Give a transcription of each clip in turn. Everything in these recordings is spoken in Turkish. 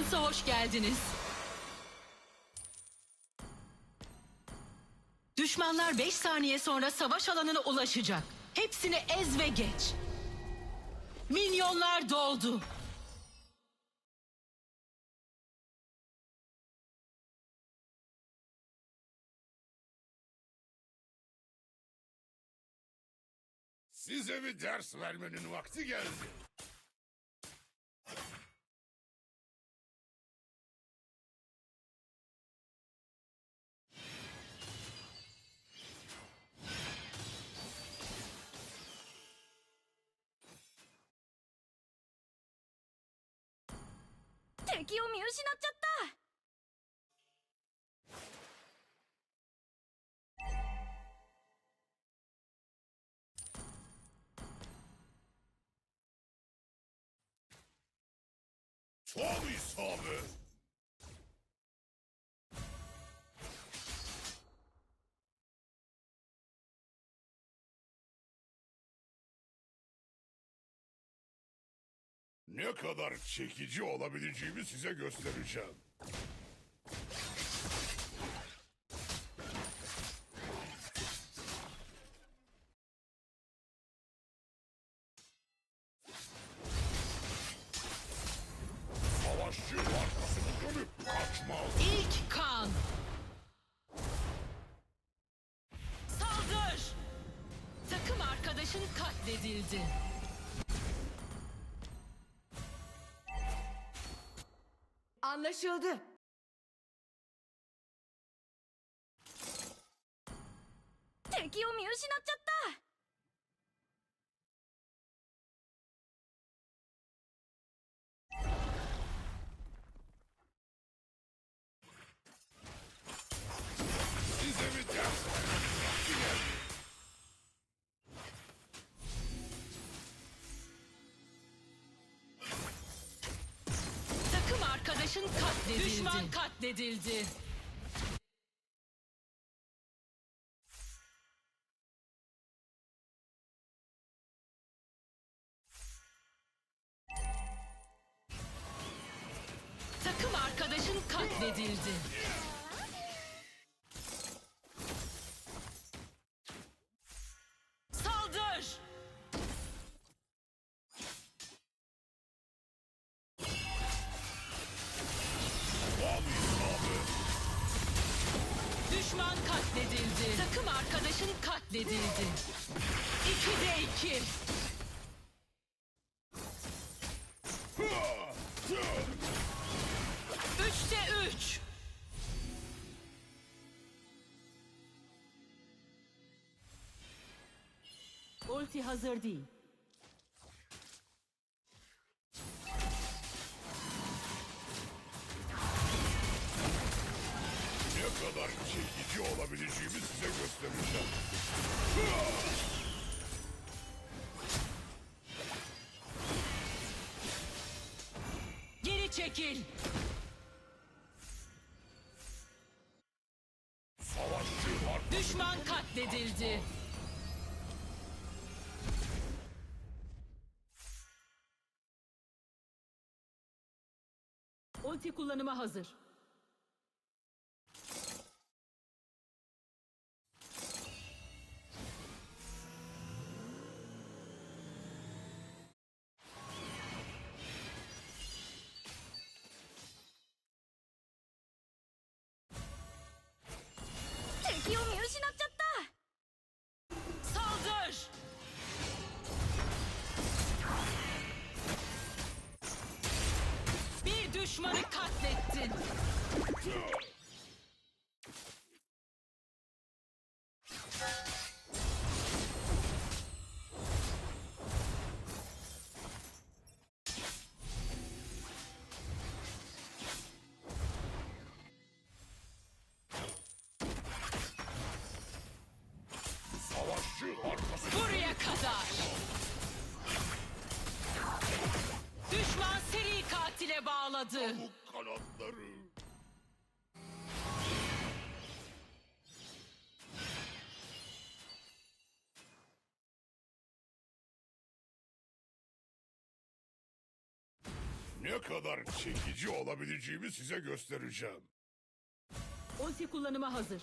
Alliance'a hoş geldiniz. Düşmanlar 5 saniye sonra savaş alanına ulaşacak. Hepsini ez ve geç. Minyonlar doldu. Size bir ders vermenin vakti geldi. “敵を見失っちゃった。サービスサーブ Ne kadar çekici olabileceğimi size göstereceğim. Anlaşıldı. “ katledildi. Düşman katledildi. Katledildi. İkide iki. Üçte üç. Ulti hazır değil. Kadar çekici olabileceğimi size göstereceğim. Geri çekil. Savaşçı Düşman katledildi. Ulti kullanıma hazır. “ Buraya kadar. Düşman seri katile bağladı. bu kanatları. Ne kadar çekici olabileceğimi size göstereceğim. Ulti kullanıma hazır.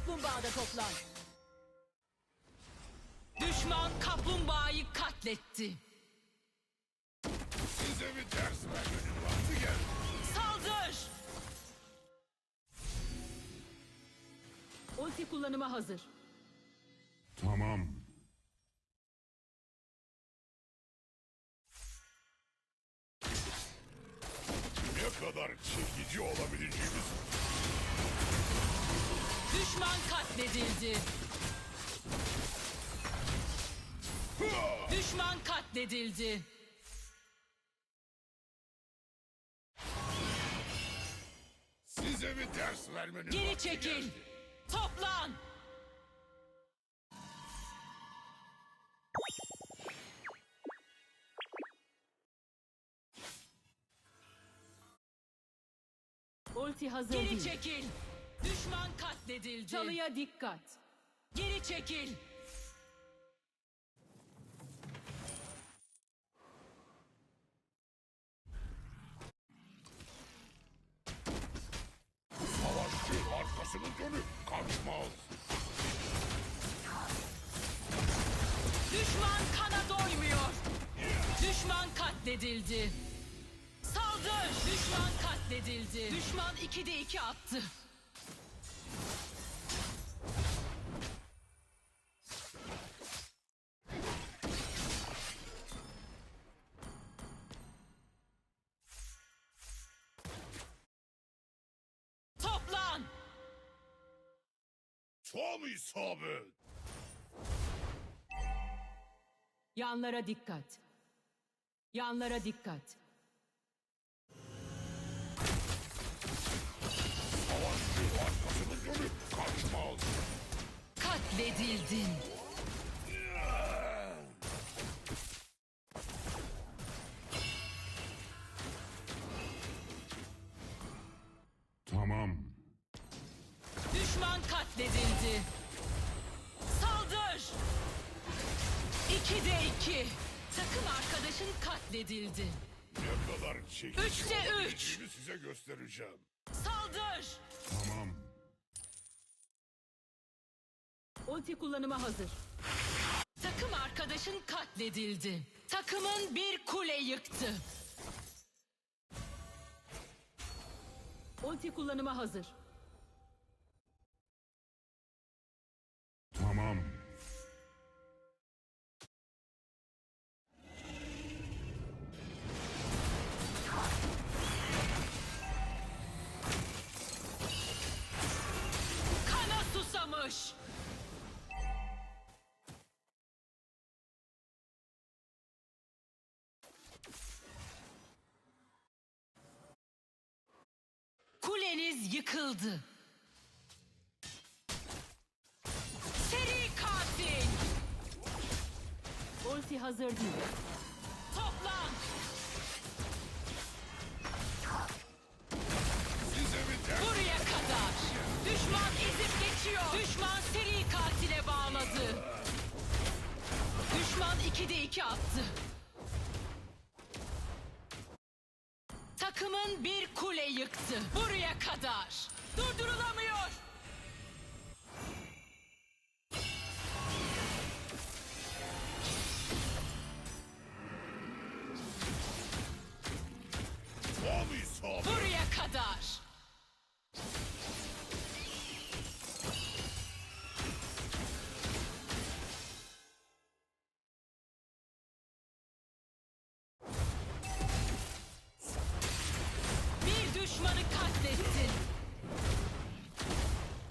Kaplumbağada toplan. Düşman kaplumbağayı katletti. Size bir ders vermenin vakti geldi. Saldır! Ulti kullanıma hazır. Tamam. Katledildi. size bir ders vermenin Geri çekil. geldi. Toplan. Ulti hazır Geri değil. çekil. Düşman katledildi. Çalıya dikkat. Geri çekil. Dönüp kaçmaz. Düşman kana doymuyor. Düşman katledildi. Saldır! Düşman katledildi. Düşman 2'de 2 attı. Tam isabet. Yanlara dikkat. Yanlara dikkat. Savaşçı arkasını dönüp kaçmaz. Katledildin. Tamam. Katledildi. Saldır! İkide iki. Takım arkadaşın katledildi. Ne kadar çekici Üçte üç. olabileceğimi size göstereceğim. Saldır! Tamam. Ulti kullanıma hazır. Takım arkadaşın katledildi. Takımın bir kule yıktı. Ulti kullanıma hazır. Tamam. Kana susamış. Kuleniz yıkıldı. Ulti hazır değil. Toplan. Buraya kadar. Düşman ezip geçiyor. Düşman seri katile bağladı. Düşman 2'de 2 attı. Takımın bir kule yıktı. Buraya kadar. Durdurulamıyor.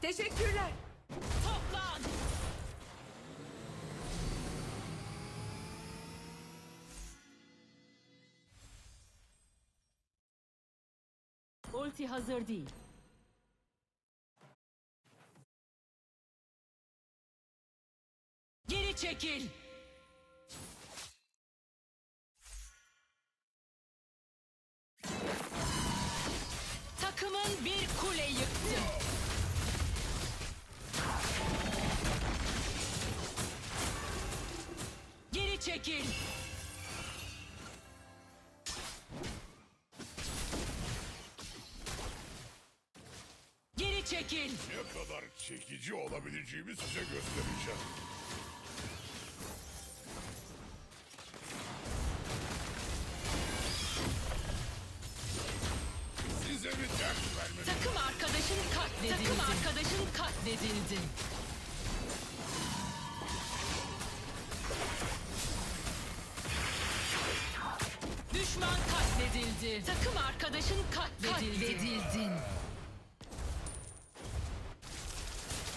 Teşekkürler. Toplan. Ulti hazır değil. Geri çekil. Geri çekil. Geri çekil. Ne kadar çekici olabileceğimi size göstereceğim.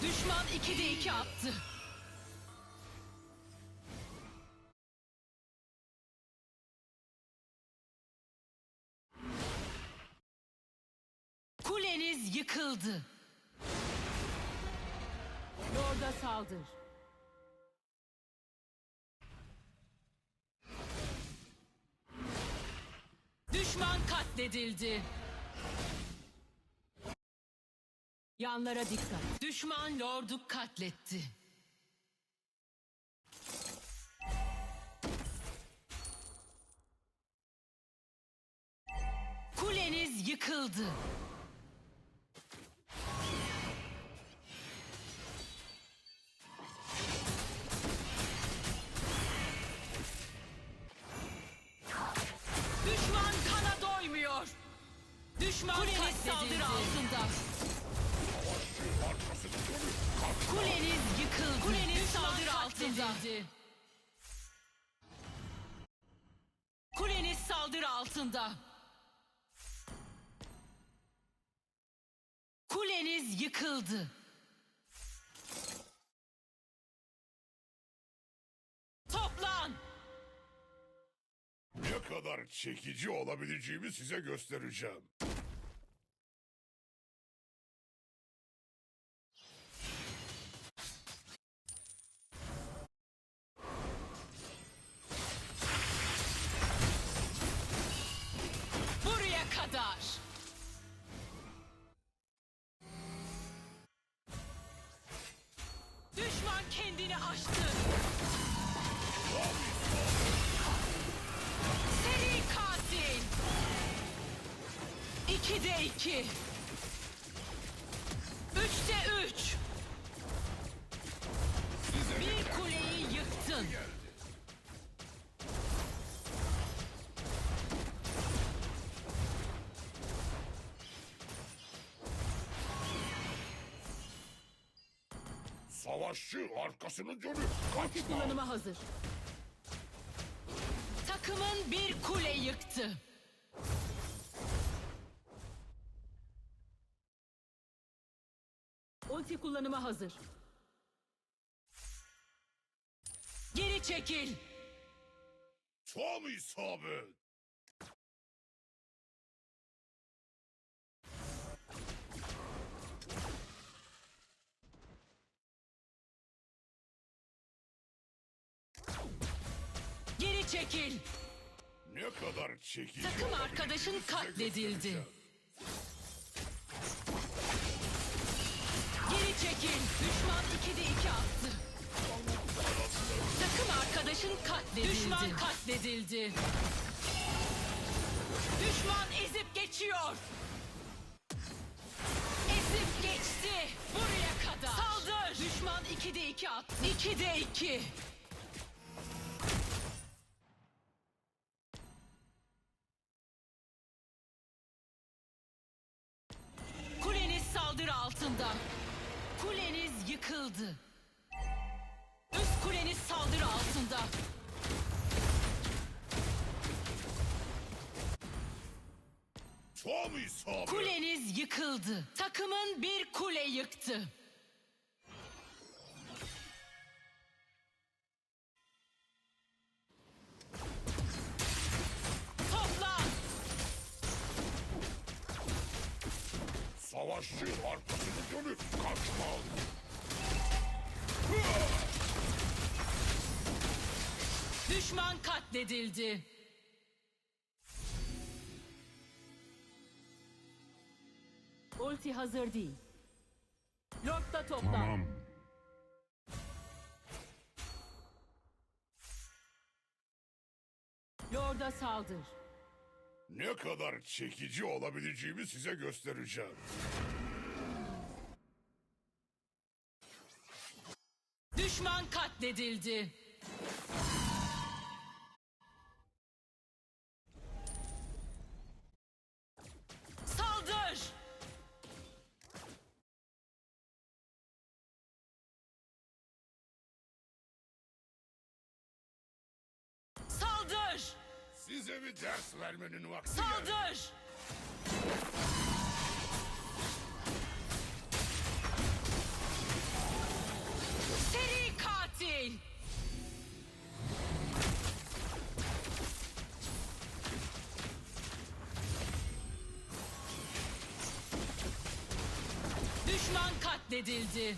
Düşman 2'de 2 attı. Kuleniz yıkıldı. Lord'a saldır. Düşman katledildi. Yanlara dikkat. Düşman lordu katletti. Kuleniz yıkıldı. Altında. Kuleniz yıkıldı. Toplan! ne kadar çekici olabileceğimi size göstereceğim. Savaşçı arkasını dönüp kaçma. kullanıma hazır. Takımın bir kule yıktı. Ulti kullanıma hazır. Geri çekil. Tam isabet. Geri çekil. Ne kadar çekici Takım arkadaşın size katledildi. göstereceğim. Geri çekil. Düşman 2'de 2 attı. Arkadaşın katledildi. Düşman katledildi. Düşman ezip geçiyor. Ezip geçti. Buraya kadar. Saldır. Düşman 2'de 2 attı. 2'de 2. Kuleniz saldırı altında. Kuleniz yıkıldı. Kuleniz saldırı altında. Tam isabet. Kuleniz yıkıldı. Takımın bir kule yıktı. Toplan! Savaşçı arkasını dönüp kaçma. Düşman katledildi. Ulti hazır değil. Lord'da toplan. Tamam. Lord'a saldır. Ne kadar çekici olabileceğimi size göstereceğim. Düşman katledildi. Size bir ders vermenin vakti geldi. Saldır! Seri katil! Düşman katledildi.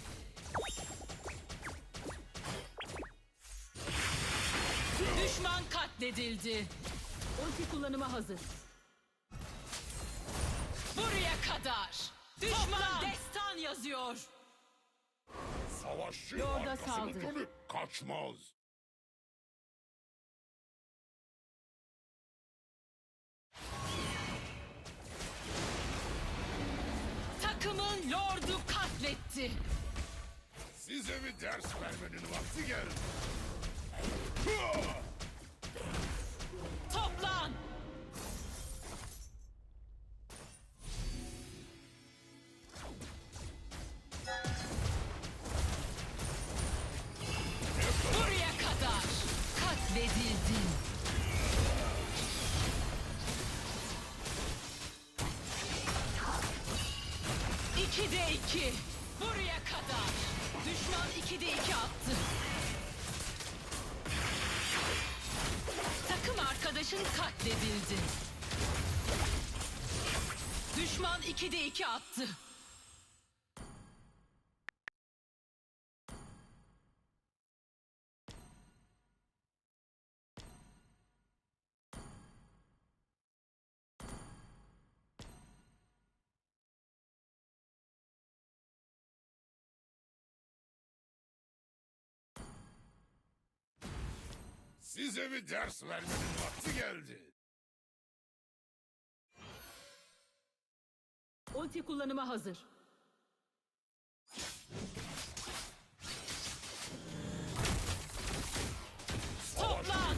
Düşman katledildi. Ulti kullanıma hazır. Buraya kadar. Düşman destan yazıyor. Savaşçı Lord'a arkasını saldır. dönüp kaçmaz. Takımın lordu katletti. Size bir ders vermenin vakti geldi. Hıa! Toplan. Katledildi. Düşman 2'de 2 attı. Size bir ders vermenin vakti geldi. Ulti kullanıma hazır. Toplan.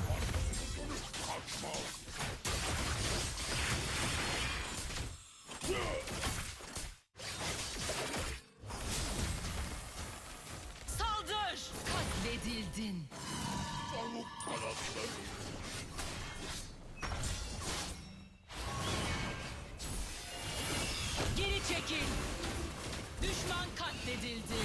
Saldır. Katledildin. Tavuk kanatları. Çekil. Düşman katledildi.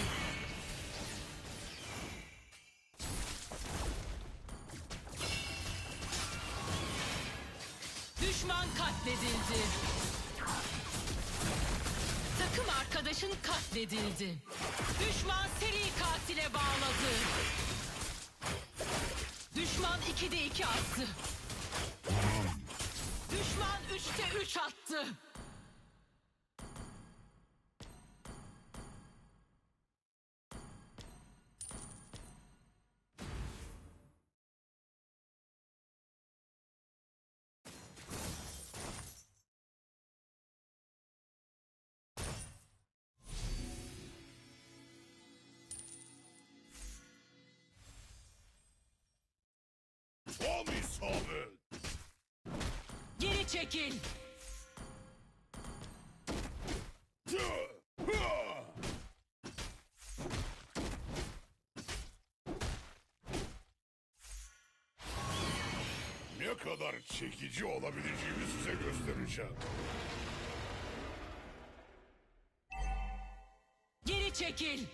Düşman katledildi. Takım arkadaşın katledildi. Düşman seri katile bağladı. Düşman 2'de 2 attı. Düşman 3'te 3 attı. Çekil. Ne kadar çekici olabileceğimi size göstereceğim. Geri çekil.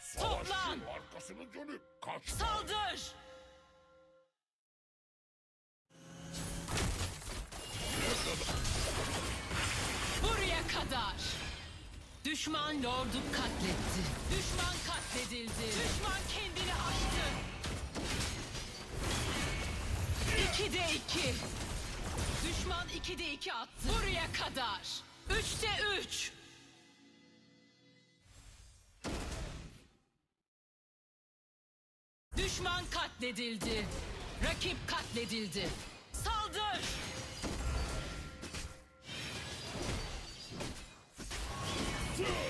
Savaşçı Toplan! arkasını dönüp kaçmaz. Saldır. Düşman lordu katletti. Düşman katledildi. Düşman kendini aştı. İki de iki. Düşman iki de iki attı. Buraya kadar. Üçte üç. Düşman katledildi. Rakip katledildi. Saldır! Saldır!